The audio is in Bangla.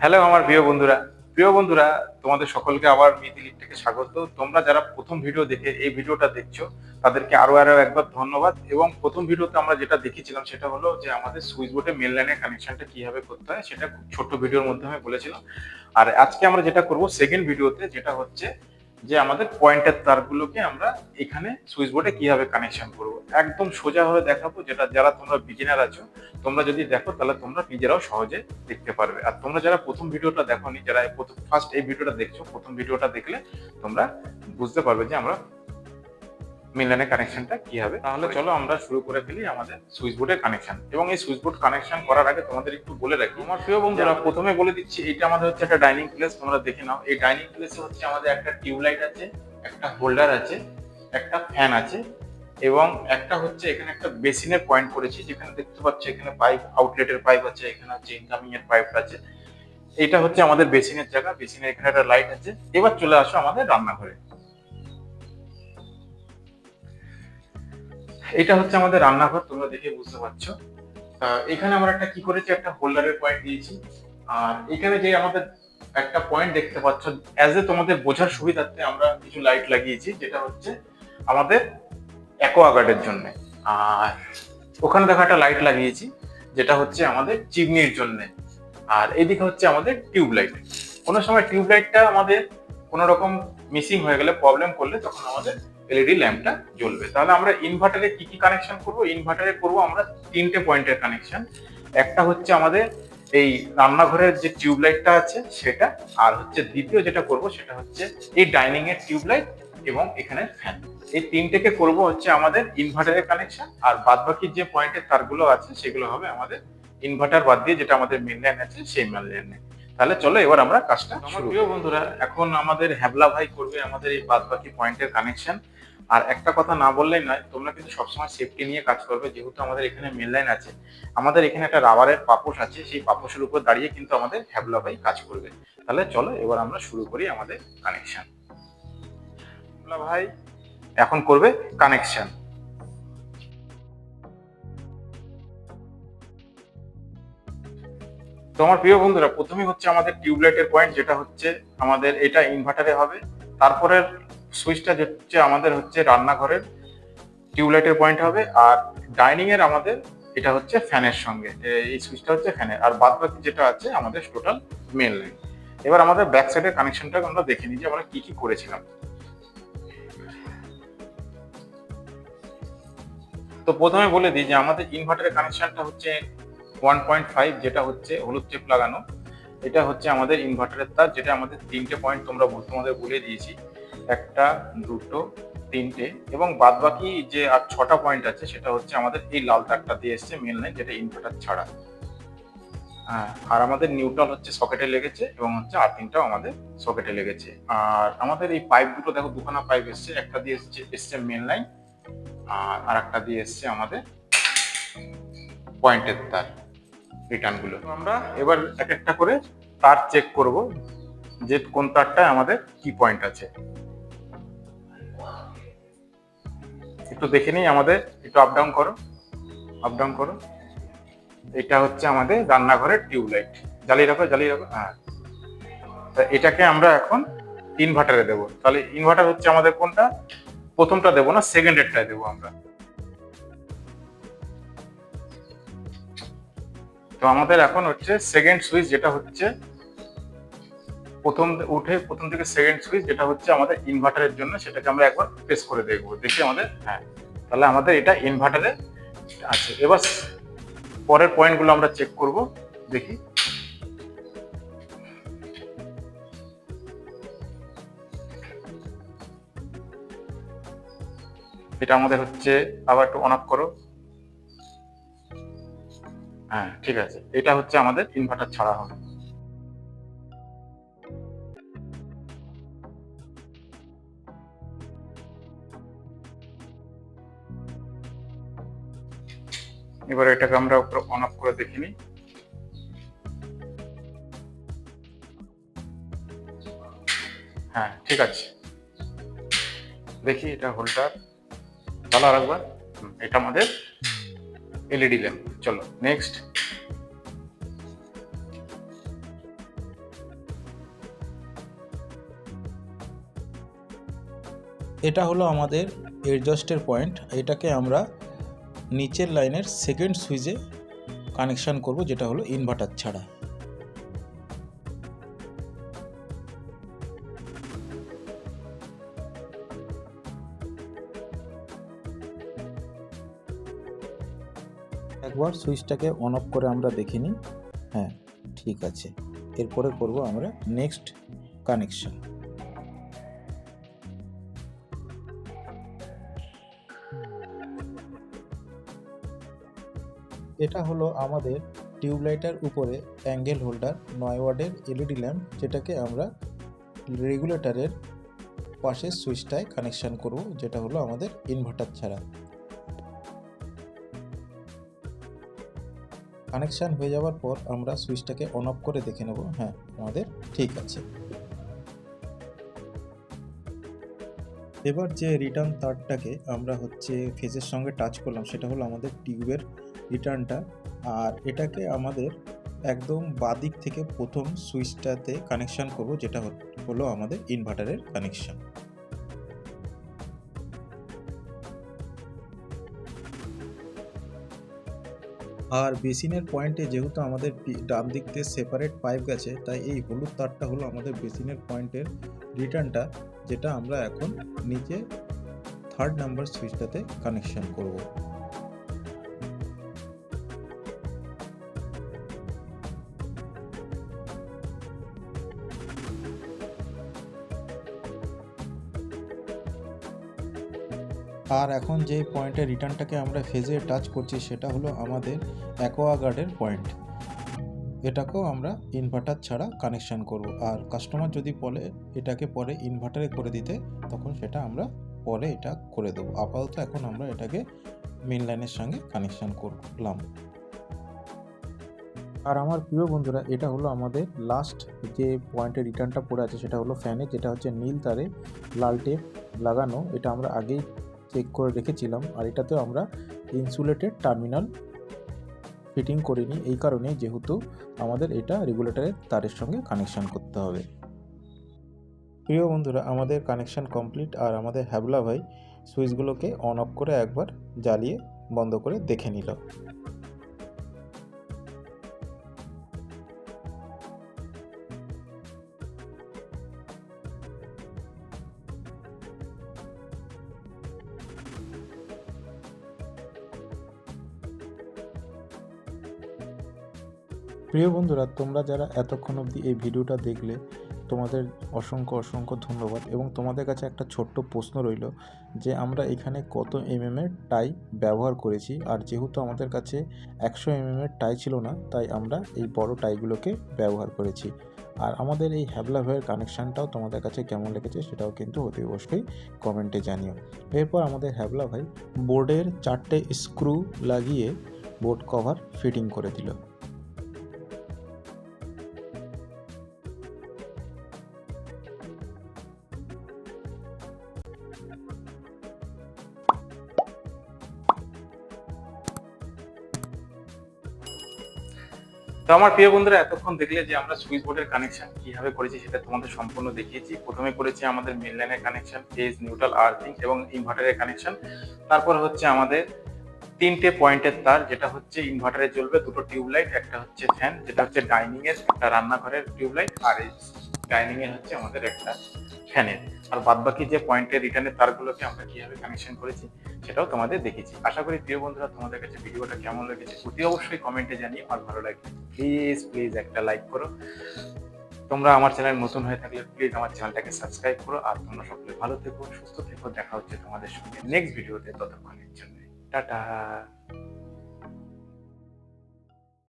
হ্যালো আমার প্রিয় বন্ধুরা। প্রিয় বন্ধুরা, তোমাদের সকলকে আবার মিতিলিপ থেকে স্বাগত। তোমরা যারা প্রথম ভিডিও দেখে এই ভিডিওটা দেখছ, তাদেরকে আরও আরও একবার ধন্যবাদ। এবং প্রথম ভিডিওতে আমরা যেটা দেখেছিলাম, সেটা হলো যে আমাদের সুইচ বোর্ডে মেন লাইনের কানেকশনটা কীভাবে করতে হয়, সেটা খুব ছোট্ট ভিডিওর মধ্যে আমি বলেছিলাম। আর আজকে আমরা যেটা করব সেকেন্ড ভিডিওতে যেটা হচ্ছে যে আমাদের পয়েন্টের তারগুলোকে আমরা এখানে সুইচ বোর্ডে কীভাবে কানেকশন করব। একদম সোজা হয়ে দেখাবো যেটা যারা তোমরা বিগিনার আছো, তোমরা যদি দেখো তাহলে তোমরা নিজেরাও সহজে দেখতে পারবে। আর তোমরা যারা প্রথম ভিডিওটা দেখো নি যারা প্রথম ফার্স্ট এই ভিডিওটা দেখছ, প্রথম ভিডিওটা দেখলে তোমরা বুঝতে পারবে যে আমরা মিলানের কানেকশনটা কি হবে? তাহলে চলো আমরা শুরু করে ফেলি আমাদের সুইচ বোর্ডের কানেকশন এবং এই সুইচ বোর্ড কানেকশন করার আগে তোমাদের একটু বলে রাখি আমার প্রিয় বন্ধুরা প্রথমে বলে দিচ্ছি এটা আমাদের হচ্ছে একটা ডাইনিং প্লেস তোমরা দেখে নাও। এই ডাইনিং প্লেসে হচ্ছে আমাদের একটা টিউবলাইট আছে একটা হোল্ডার আছে একটা ফ্যান আছে এবং একটা হচ্ছে এখানে একটা বেসিনের পয়েন্ট করেছি যেখানে দেখতে পাচ্ছ এখানে পাইপ আউটলেটের পাইপ আছে এখানে হচ্ছে ইনকামিং এর পাইপ আছে। এটা হচ্ছে আমাদের বেসিনের জায়গা বেসিনের এখানে একটা লাইট আছে। এবার চলে আসো আমাদের রান্নাঘরে। এটা হচ্ছে আমাদের রান্নাঘর, তোমরা দেখে বুঝতে পারছ। এখানে আমরা একটা কি করেছি, একটা হোল্ডারের পয়েন্ট দিয়েছি। আর এখানে যে আমাদের একটা পয়েন্ট দেখতে পাচ্ছ অ্যাজ এ তোমাদের বোঝার সুবিধার্থে আমরা কিছু লাইট লাগিয়েছি, যেটা হচ্ছে আমাদের অ্যাকোয়াগার্ডের জন্য। আর ওখানে দেখো একটা লাইট লাগিয়েছি, যেটা হচ্ছে আমাদের চিমনির জন্য। আর এদিকে হচ্ছে আমাদের টিউব লাইট কোনো সময় টিউব লাইটটা আমাদের কোনো রকম মিসিং হয়ে গেলে প্রবলেম করলে তখন আমাদের এলইডি ল্যাম্পটা জ্বলবে। তাহলে আমরা ইনভার্টারে কি কি কানেকশন করব? ইনভার্টারে করব আমরা তিনটে পয়েন্টের কানেকশন একটা হচ্ছে আমাদের এই রান্নাঘরের যে টিউব লাইটটা আছে সেটা আর হচ্ছে দ্বিতীয় যেটা করব সেটা হচ্ছে এই ডাইনিং এর টিউব লাইট এবং এখানে ফ্যান এই তিনটেকে করব হচ্ছে আমাদের ইনভার্টারের কানেকশন আর বাদ বাকি যে পয়েন্টের তারগুলো আছে সেগুলো হবে আমাদের ইনভার্টার বাদ দিয়ে যেটা আমাদের মেন লাইন আছে সেই মেন লাইনে তাহলে চলো এবার আমরা কাজটা আমার প্রিয় বন্ধুরা এখন আমাদের হ্যাবলা ভাই করবে আমাদের এই বাদ বাকি পয়েন্টের কানেকশন আর একটা কথা না বললেই নয়, তোমরা কিন্তু সবসময় সেফটি নিয়ে কাজ করবে, যেহেতু আমাদের এখানে মেন লাইন আছে। আমাদের এখানে একটা রাবারের পাপোশ আছে, সেই পাপোশের উপর দাঁড়িয়ে কিন্তু আমাদের হ্যাবলা ভাই কাজ করবে। তাহলে চলো, এবার আমরা শুরু করি আমাদের কানেকশন ভাই, এখন করবে কানেকশন তো আমার প্রিয় বন্ধুরা প্রথমে হচ্ছে আমাদের টিউবলাইটের পয়েন্ট যেটা হচ্ছে আমাদের, এটা ইনভার্টারে হবে। তারপরের সুইচটা হচ্ছে আমাদের হচ্ছে রান্নাঘরের টিউবলাইটের পয়েন্ট হবে আর ডাইনিং এর আমাদের এটা হচ্ছে ফ্যানের সঙ্গে। এই সুইচটা হচ্ছে ফ্যানের। আর বাদ বাকি যেটা আছে, আমাদের টোটাল মেন লাইন এবার আমাদের ব্যাক সাইডের কানেকশনটা আমরা দেখে নিই যে আমরা কি কি করেছিলাম। তো প্রথমে বলে দিই যে আমাদের ইনভার্টারের কানেকশনটা হচ্ছে ওয়ান পয়েন্ট ফাইভ যেটা হচ্ছে হলুদ টেপ লাগানো। এটা হচ্ছে আমাদের ইনভার্টারের তার, যেটা আমাদের তিনটে পয়েন্ট তোমরা তোমাদের বলে দিয়েছি। একটা দুটো তিনটে এবং বাদ বাকি যে আর ছটা পয়েন্ট আছে সেটা হচ্ছে আমাদের এই লাল তারটা দিয়ে এসছে মেন লাইন যেটা ইনভার্টার ছাড়া। হ্যাঁ, আর আমাদের নিউট্রাল হচ্ছে সকেটে লেগেছে এবং হচ্ছে আর তিনটাও আমাদের সকেটে লেগেছে। আর আমাদের এই পাইপ দুটো দেখো দুখানা পাইপ এসছে একটা দিয়ে এসছে এসছে মেন লাইন আর আর একটা দিয়ে এসছে আমাদের পয়েন্টের তার রিটার্নগুলো আমরা এবার এক একটা করে তার চেক করব যে কোন তারটায় আমাদের কি পয়েন্ট আছে। একটু দেখে নিই আমাদের, একটু আপ ডাউন করো আপ ডাউন করো। এটা হচ্ছে আমাদের রান্নাঘরের টিউবলাইট। জ্বালিয়ে রাখো জ্বালিয়ে রাখো হ্যাঁ। তা এটাকে আমরা এখন ইনভার্টারে দেবো। তাহলে ইনভার্টার হচ্ছে আমাদের কোনটা? প্রথমটা দেবো না সেকেন্ডেরটায় দেবো আমরা। তো আমাদের এখন হচ্ছে সেকেন্ড সুইচ যেটা হচ্ছে প্রথম উঠে প্রথম থেকে সেকেন্ড সুইচ যেটা হচ্ছে আমাদের ইনভার্টারের জন্য, সেটাকে আমরা একবার প্রেস করে দেখব, দেখি আমাদের হ্যাঁ তাহলে আমাদের এটা ইনভার্টারে আছে। এবার পরের পয়েন্টগুলো আমরা চেক করব, দেখি। এটা আমাদের হচ্ছে, আবার একটু অন করো। হ্যাঁ ঠিক আছে। এটা হচ্ছে আমাদের ইনভার্টার ছাড়া হবে। এবার এটাকে আমরা অন অফ করে দেখি নি হ্যাঁ ঠিক আছে। দেখি এটা হোল্ডার ভালো আর একবার এটা আমাদের এলইডি ল্যাম্প চলো নেক্সট এটা হলো আমাদের এডজাস্টের পয়েন্ট এটাকে আমরা নিচের লাইনের সেকেন্ড সুইচে কানেকশান করব, যেটা হলো ইনভার্টার ছাড়া। একবার সুইচটাকে অন অফ করে আমরা দেখে নিই। হ্যাঁ ঠিক আছে। এরপরে করব আমরা নেক্সট কানেকশন এটা হলো আমাদের টিউবলাইটার উপরে অ্যাঙ্গেল হোল্ডার নয় ওয়ার্ডের এলইডি ল্যাম্প, যেটাকে আমরা রেগুলেটরের পাশের সুইচটায় কানেকশান করব, যেটা হলো আমাদের ইনভার্টার ছাড়া। কানেকশান হয়ে যাওয়ার পর আমরা সুইচটাকে অন অফ করে দেখে নেব। হ্যাঁ আমাদের ঠিক আছে। এবার যে রিটার্ন তারটাকে আমরা হচ্ছে ফেজের সঙ্গে টাচ করলাম, সেটা হলো আমাদের টিউবের রিটার্নটা, আর এটাকে আমাদের একদম বাদিক থেকে প্রথম সুইচটাতে কানেকশান করব, যেটা হলো আমাদের ইনভার্টারের কানেকশান আর বেসিনের পয়েন্টে যেহেতু আমাদের ডান দিক দিয়ে সেপারেট পাইপ গেছে, তাই এই হলুদ তারটা হলো আমাদের বেসিনের পয়েন্টের রিটার্নটা, যেটা আমরা এখন নিচে থার্ড নাম্বার সুইচটাতে কানেকশন করব। আর এখন যে পয়েন্টের রিটার্নটাকে আমরা ফেজে টাচ করছি, সেটা হলো আমাদের অ্যাকোয়াগার্ডের পয়েন্ট এটাকেও আমরা ইনভার্টার ছাড়া কানেকশান করব। আর কাস্টমার যদি বলে এটাকে পরে ইনভার্টারে করে দিতে, তখন সেটা আমরা পরে এটা করে দেবো। আপাতত এখন আমরা এটাকে মেন লাইনের সঙ্গে কানেকশান করলাম। আর আমার প্রিয় বন্ধুরা, এটা হলো আমাদের লাস্ট যে পয়েন্টের রিটার্নটা পড়ে আছে, সেটা হলো ফ্যানে যেটা হচ্ছে নীল তারে লাল টেপ লাগানো। এটা আমরা আগেই চেক করে রেখেছিলাম আর এটাতে আমরা ইনসুলেটেড টার্মিনাল ফিটিং করিনি। এই কারণে যেহেতু আমাদের এটা রেগুলেটরের তারের সঙ্গে কানেকশান করতে হবে। প্রিয় বন্ধুরা, আমাদের কানেকশান কমপ্লিট আর আমাদের হ্যাবলা ভাই সুইচগুলোকে অন অফ করে একবার জ্বালিয়ে বন্ধ করে দেখে নিল। প্রিয় বন্ধুরা, তোমরা যারা এতক্ষণ অবধি এই ভিডিওটা দেখলে, তোমাদের অসংখ্য অসংখ্য ধন্যবাদ এবং তোমাদের কাছে একটা ছোট্ট প্রশ্ন রইল যে আমরা এখানে কত এমএম এর টাই ব্যবহার করেছি? আর যেহেতু আমাদের কাছে একশো এমএম এর টাই ছিল না, তাই আমরা এই বড় টাইগুলোকে ব্যবহার করেছি। আর আমাদের এই হ্যাবলা ভাইয়ের কানেকশানটাও তোমাদের কাছে কেমন লেগেছে সেটাও কিন্তু অতি অবশ্যই কমেন্টে জানিও। এরপর আমাদের হ্যাবলা ভাই বোর্ডের চারটে স্ক্রু লাগিয়ে বোর্ড কভার ফিটিং করে দিল। তো আমার প্রিয় বন্ধুরা, এতক্ষণ দেখলে যে আমরা সুইচ বোর্ডের কানেকশন কীভাবে করেছি সেটা তোমাদের সম্পূর্ণ দেখিয়েছি। প্রথমে করেছি আমাদের মেন লাইনের কানেকশন ফেজ নিউট্রাল আর্থিং এবং ইনভার্টারের কানেকশন তারপর হচ্ছে আমাদের তিনটে পয়েন্টের তার, যেটা হচ্ছে ইনভার্টারে জ্বলবে, দুটো টিউবলাইট, একটা হচ্ছে ফ্যান যেটা হচ্ছে ডাইনিং এর, একটা রান্নাঘরের টিউবলাইট, আর এই ডাইনিং এর হচ্ছে আমাদের একটা ফ্যানের আর বাদ বাকি যে পয়েন্টের রিটার্নের তারগুলোকে আমরা কীভাবে কানেকশন করেছি, সেটাও তোমাদের দেখেছি। আশা করি প্রিয় বন্ধুরা, তোমাদের কাছে ভিডিওটা কেমন লেগেছে অতি অবশ্যই কমেন্টে জানিয়ে আমার ভালো লাগবে প্লিজ প্লিজ একটা লাইক করো। তোমরা আমার চ্যানেল নতুন হয়ে থাকলে প্লিজ আমার চ্যানেলটাকে সাবস্ক্রাইব করো আর তোমরা সকলে ভালো থেকো, সুস্থ থেকো, দেখা হচ্ছে তোমাদের সঙ্গে নেক্সট ভিডিওতে ততক্ষণের জন্য। টাটা!